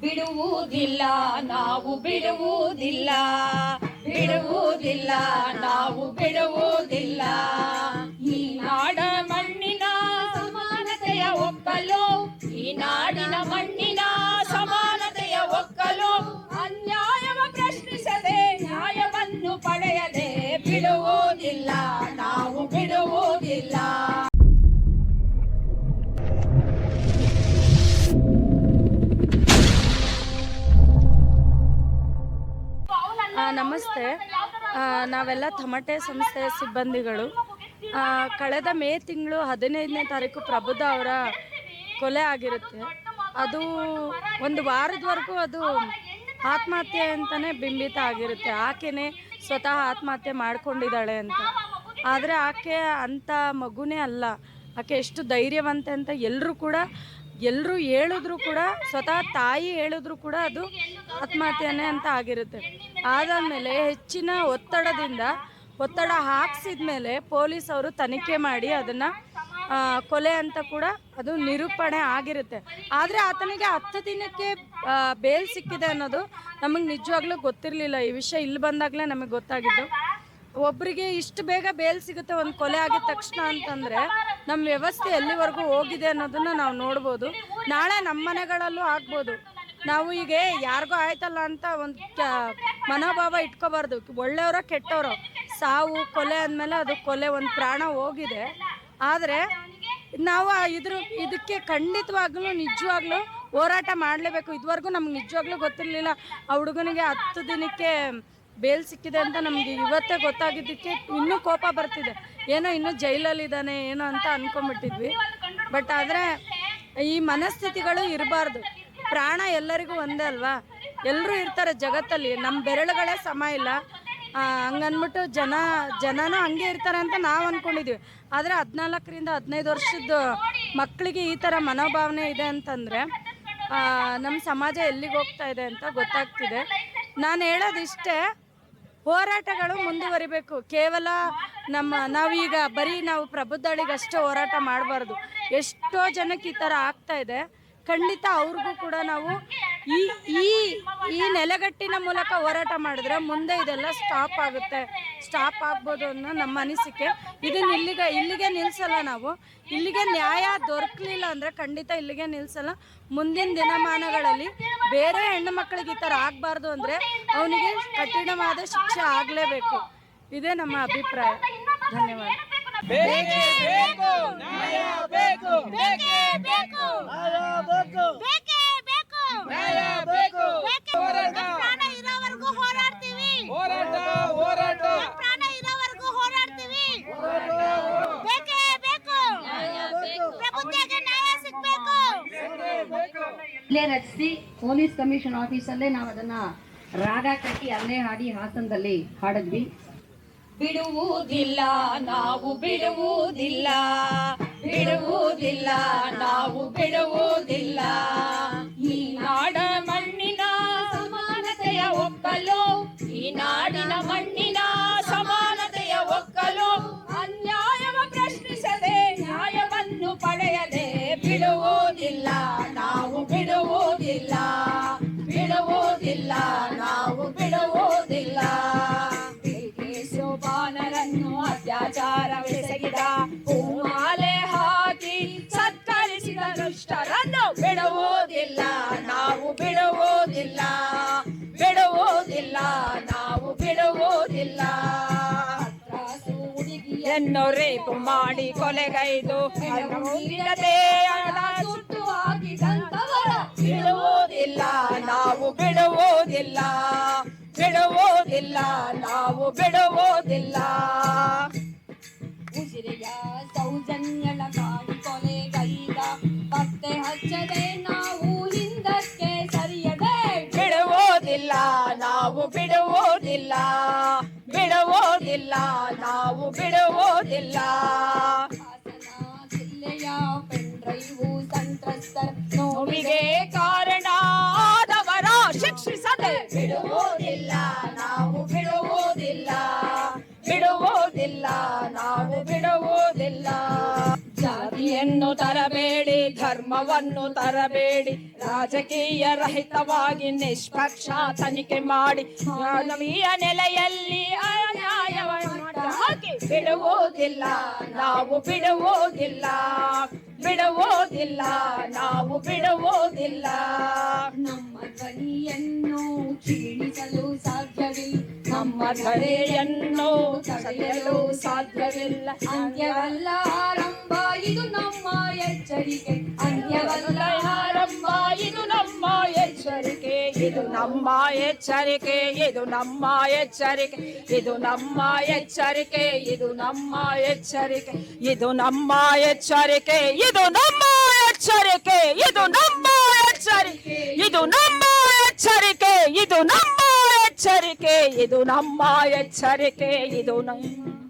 ಬಿಡುವುದಿಲ್ಲ, ನಾವು ಬಿಡುವುದಿಲ್ಲ. ಬಿಡುವುದಿಲ್ಲ, ನಾವು ಬಿಡುವುದಿಲ್ಲ. ಈ ನಾಡ ಮಣ್ಣಿನ ಸಮಾನತೆಯ ಒಕ್ಕಲು, ಈ ನಾಡಿನ ಮಣ್ಣಿನ ಸಮಾನತೆಯ ಒಕ್ಕಲು, ಅನ್ಯಾಯವ ಪ್ರಶ್ನಿಸದೆ ನ್ಯಾಯವನ್ನು ಪಡೆಯದೆ ಬಿಡುವುದಿಲ್ಲ. ನಮಸ್ತೆ. ನಾವೆಲ್ಲ ತಮಟೆ ಸಂಸ್ಥೆಯ ಸಿಬ್ಬಂದಿಗಳು. ಕಳೆದ ಮೇ ತಿಂಗಳು ಹದಿನೈದನೇ ತಾರೀಕು ಪ್ರಬುದ್ಧ ಅವರ ಕೊಲೆ ಆಗಿರುತ್ತೆ. ಅದು ಒಂದು ವಾರದವರೆಗೂ ಅದು ಆತ್ಮಹತ್ಯೆ ಅಂತಲೇ ಬಿಂಬಿತ ಆಗಿರುತ್ತೆ. ಆಕೆನೇ ಸ್ವತಃ ಆತ್ಮಹತ್ಯೆ ಮಾಡಿಕೊಂಡಿದ್ದಾಳೆ ಅಂತ. ಆದರೆ ಆಕೆ ಅಂಥ ಮಗುನೇ ಅಲ್ಲ. ಆಕೆ ಎಷ್ಟು ಧೈರ್ಯವಂತೆ ಅಂತ ಎಲ್ಲರೂ ಕೂಡ ಎಲ್ಲರೂ ಹೇಳಿದ್ರು ಕೂಡ, ಸ್ವತಃ ತಾಯಿ ಹೇಳಿದ್ರು ಕೂಡ ಅದು ಆತ್ಮಹತ್ಯೆನೇ ಅಂತ ಆಗಿರುತ್ತೆ. ಆದಮೇಲೆ ಹೆಚ್ಚಿನ ಒತ್ತಡದಿಂದ, ಒತ್ತಡ ಹಾಕ್ಸಿದ ಮೇಲೆ ಪೊಲೀಸ್ ಅವರು ತನಿಖೆ ಮಾಡಿ ಅದನ್ನು ಕೊಲೆ ಅಂತ ಕೂಡ ಅದು ನಿರೂಪಣೆ ಆಗಿರುತ್ತೆ. ಆದರೆ ಆತನಿಗೆ ಹತ್ತು ದಿನಕ್ಕೆ ಬೇಲ್ ಸಿಕ್ಕಿದೆ ಅನ್ನೋದು ನಮಗೆ ನಿಜವಾಗ್ಲೂ ಗೊತ್ತಿರಲಿಲ್ಲ. ಈ ವಿಷಯ ಇಲ್ಲಿ ಬಂದಾಗಲೇ ನಮಗೆ ಗೊತ್ತಾಗಿದ್ದು. ಒಬ್ಬರಿಗೆ ಇಷ್ಟು ಬೇಗ ಬೇಲ್ ಸಿಗುತ್ತೆ, ಒಂದು ಕೊಲೆ ಆಗಿದ ತಕ್ಷಣ ಅಂತಂದರೆ ನಮ್ಮ ವ್ಯವಸ್ಥೆ ಎಲ್ಲಿವರೆಗೂ ಹೋಗಿದೆ ಅನ್ನೋದನ್ನ ನಾವು ನೋಡ್ಬೋದು. ನಾಳೆ ನಮ್ಮ ಮನೆಗಳಲ್ಲೂ ಆಗ್ಬೋದು. ನಾವು ಈಗ ಯಾರಿಗೂ ಆಯ್ತಲ್ಲ ಅಂತ ಒಂದು ಮನೋಭಾವ ಇಟ್ಕೋಬಾರ್ದು. ಒಳ್ಳೆಯವರ ಕೆಟ್ಟವರು. ಸಾವು, ಕೊಲೆ ಅಂದಮೇಲೆ ಅದು ಕೊಲೆ, ಒಂದು ಪ್ರಾಣ ಹೋಗಿದೆ. ಆದರೆ ನಾವು ಇದ್ರ, ಇದಕ್ಕೆ ಖಂಡಿತವಾಗ್ಲೂ, ನಿಜವಾಗ್ಲೂ ಹೋರಾಟ ಮಾಡಲೇಬೇಕು. ಇದುವರೆಗೂ ನಮ್ಗೆ ನಿಜವಾಗ್ಲೂ ಗೊತ್ತಿರಲಿಲ್ಲ. ಆ ಹುಡುಗನಿಗೆ ಹತ್ತು ದಿನಕ್ಕೆ ಬೇಲ್ ಸಿಕ್ಕಿದೆ ಅಂತ ನಮಗೆ ಇವತ್ತೇ ಗೊತ್ತಾಗಿದ್ದಕ್ಕೆ ಇನ್ನೂ ಕೋಪ ಬರ್ತಿದೆ. ಏನೋ ಇನ್ನೂ ಜೈಲಲ್ಲಿದ್ದಾನೆ, ಏನೋ ಅಂತ ಅನ್ಕೊಂಡ್ಬಿಟ್ಟಿದ್ವಿ. ಬಟ್ ಆದರೆ ಈ ಮನಸ್ಥಿತಿಗಳು ಇರಬಾರ್ದು. ಪ್ರಾಣ ಎಲ್ಲರಿಗೂ ಒಂದೇ ಅಲ್ವಾ? ಎಲ್ಲರೂ ಇರ್ತಾರೆ ಜಗತ್ತಲ್ಲಿ. ನಮ್ಮ ಬೆರಳುಗಳೇ ಸಮ ಇಲ್ಲ. ಹಂಗನ್ಬಿಟ್ಟು ಜನ, ಜನನೂ ಹಂಗೆ ಇರ್ತಾರೆ ಅಂತ ನಾವು ಅಂದ್ಕೊಂಡಿದ್ವಿ ಆದರೆ ಹದಿನಾಲ್ಕರಿಂದ ಹದಿನೈದು ವರ್ಷದ ಮಕ್ಕಳಿಗೆ ಈ ಥರ ಮನೋಭಾವನೆ ಇದೆ ಅಂತಂದರೆ ನಮ್ಮ ಸಮಾಜ ಎಲ್ಲಿಗೆ ಹೋಗ್ತಾ ಇದೆ ಅಂತ ಗೊತ್ತಾಗ್ತಿದೆ. ನಾನು ಹೇಳೋದಿಷ್ಟೇ ಹೋರಾಟಗಳು ಮುಂದುವರಿಬೇಕು. ಕೇವಲ ನಮ್ಮ ನಾವೀಗ ಬರೀ ನಾವು ಪ್ರಬುದ್ಧಳಿಗಷ್ಟೇ ಹೋರಾಟ ಮಾಡಬಾರ್ದು. ಎಷ್ಟೋ ಜನಕ್ಕೆ ಈ ಥರ ಆಗ್ತಾ ಇದೆ. ಖಂಡಿತ ಅವ್ರಿಗೂ ಕೂಡ ನಾವು ಈ ಈ ಈ ನೆಲೆಗಟ್ಟಿನ ಮೂಲಕ ಹೋರಾಟ ಮಾಡಿದ್ರೆ ಮುಂದೆ ಇದೆಲ್ಲ ಸ್ಟಾಪ್ ಆಗುತ್ತೆ. ಸ್ಟಾಪ್ ಆಗ್ಬೋದು ಅನ್ನೋ ನಮ್ಮ ಅನಿಸಿಕೆ. ಇದನ್ನ ಇಲ್ಲಿಗೆ ಇಲ್ಲಿಗೆ ನಿಲ್ಲಿಸಲ್ಲ ನಾವು. ಇಲ್ಲಿಗೆ ನ್ಯಾಯ ದೊರಕಲಿಲ್ಲ ಅಂದರೆ ಖಂಡಿತ ಇಲ್ಲಿಗೆ ನಿಲ್ಲಿಸಲ್ಲ ಮುಂದಿನ ದಿನಮಾನಗಳಲ್ಲಿ ಬೇರೆ ಹೆಣ್ಣು ಮಕ್ಕಳಿಗೆ ಈ ಥರ ಆಗಬಾರ್ದು ಅಂದರೆ ಅವನಿಗೆ ಕಠಿಣವಾದ ಶಿಕ್ಷೆ ಆಗಲೇಬೇಕು. ಇದೇ ನಮ್ಮ ಅಭಿಪ್ರಾಯ. ಧನ್ಯವಾದ. ಬೇಕು ಬೇಕು. ಬೇಕೇ. ಬೇಕು ನ್ಯಾಯ ಬೇಕು ಹೋರಾಟ ಪ್ರಾಣ ಇರೋವರೆಗೂ ಹೋರಾಡ್ತೀವಿ ಹೋರಾಟ ಹೋರಾಟ ಪ್ರಾಣ ಇರೋವರೆಗೂ ಹೋರಾಡ್ತೀವಿ ಬೇಕೇ ಬೇಕು ಪ್ರಬುದ್ಧಗೆ ನ್ಯಾಯ ಸಿಗ್ಬೇಕು ಇಲ್ಲೇ ರಚಿಸಿ ಪೊಲೀಸ್ ಕಮಿಷನ್ ಆಫೀಸಲ್ಲೇ ನಾವು ಅದನ್ನ ರಾಗ ಕಟ್ಟಿ ಅಲ್ಲೇ ಹಾಡಿ ಹಾಸನದಲ್ಲಿ ಹಾಡಿದ್ವಿ. ಬಿಡುವುದಿಲ್ಲ, ನಾವು ಬಿಡುವುದಿಲ್ಲ. ಬಿಡುವುದಿಲ್ಲ, ನಾವು ಬಿಡುವುದಿಲ್ಲ. ಈ ನಾಡ ಮಣ್ಣಿನ ಸಮಾನತೆಯ ಹುಡುಗಿಯನ್ನು ರೇಪು ಮಾಡಿ ಕೊಲೆಗೈದು. ಇಲ್ಲದೆ ಹಣ ಸುಟ್ಟು ಹಾಕಿದಂತವರ ಬಿಡುವುದಿಲ್ಲ. ನಾವು ಬಿಡುವುದಿಲ್ಲ. ಬಿಡುವುದಿಲ್ಲ. ನಾವು ಬಿಡುವುದಿಲ್ಲ. ಉಸಿರಿಯ ಸೌಜನ್ಯಳ ಕಾಡಿ ಕೊಲೆಗೈದ. ಪತ್ತೆ ಹಚ್ಚದೆ ನಾವು ಬಿಡುವುದಿಲ್ಲ ನಾವು ಬಿಡುವುದಿಲ್ಲ. ಜಿಲ್ಲೆಯ ಪೆಂಡ್ರೈವು ಸಂತ್ರಸ್ತರ ನೋವಿಗೆ ಕಾರಣ ಆದವರ ಶಿಕ್ಷಿಸದೆ. ಬಿಡುವುದಿಲ್ಲ ನಾವು ಬಿಡುವುದಿಲ್ಲ ಬಿಡುವುದಿಲ್ಲ ನಾವು ಜಾತಿಯನ್ನು ತರಬೇಡಿ ಧರ್ಮವನ್ನು ತರಬೇಡಿ ರಾಜಕೀಯ ರಹಿತವಾಗಿ ನಿಷ್ಪಕ್ಷ ತನಿಖೆ ಮಾಡಿ ಮಾನವೀಯ ನೆಲೆಯಲ್ಲಿ ಹಾಕಿ ಬಿಡುವುದಿಲ್ಲ ನಾವು ಬಿಡುವುದಿಲ್ಲ ಬಿಡುವುದಿಲ್ಲ ನಾವು ಬಿಡುವುದಿಲ್ಲ. ನಮ್ಮ ಧ್ವನಿಯನ್ನು ಕ್ಷೀಣಿಸಲು ಸಾಧ್ಯವಿಲ್ಲ ನಮ್ಮ ಧ್ವನಿಯನ್ನು ತಡೆಯಲು ಸಾಧ್ಯವಿಲ್ಲ. ಅಂತ್ಯವಲ್ಲ ನಮ್ಮ ಎಚ್ಚರಿಕೆ ಇದು ನಮ್ಮ ಎಚ್ಚರಿಕೆ ಇದು ನಮ್ಮ ಎಚ್ಚರಿಕೆ ಇದು ನಮ್ಮ ಎಚ್ಚರಿಕೆ ಇದು ನಮ್ಮ ಎಚ್ಚರಿಕೆ ಇದು ನಮ್ಮ ಎಚ್ಚರಿಕೆ ಇದು ನಮ್ಮ ಎಚ್ಚರಿಕೆ ಇದು ನಮ್ಮ ಎಚ್ಚರಿಕೆ ಇದು ನಮ್ಮ ಎಚ್ಚರಿಕೆ ಇದು ನಮ್ಮ ಎಚ್ಚರಿಕೆ ಇದು ನಮ್ಮ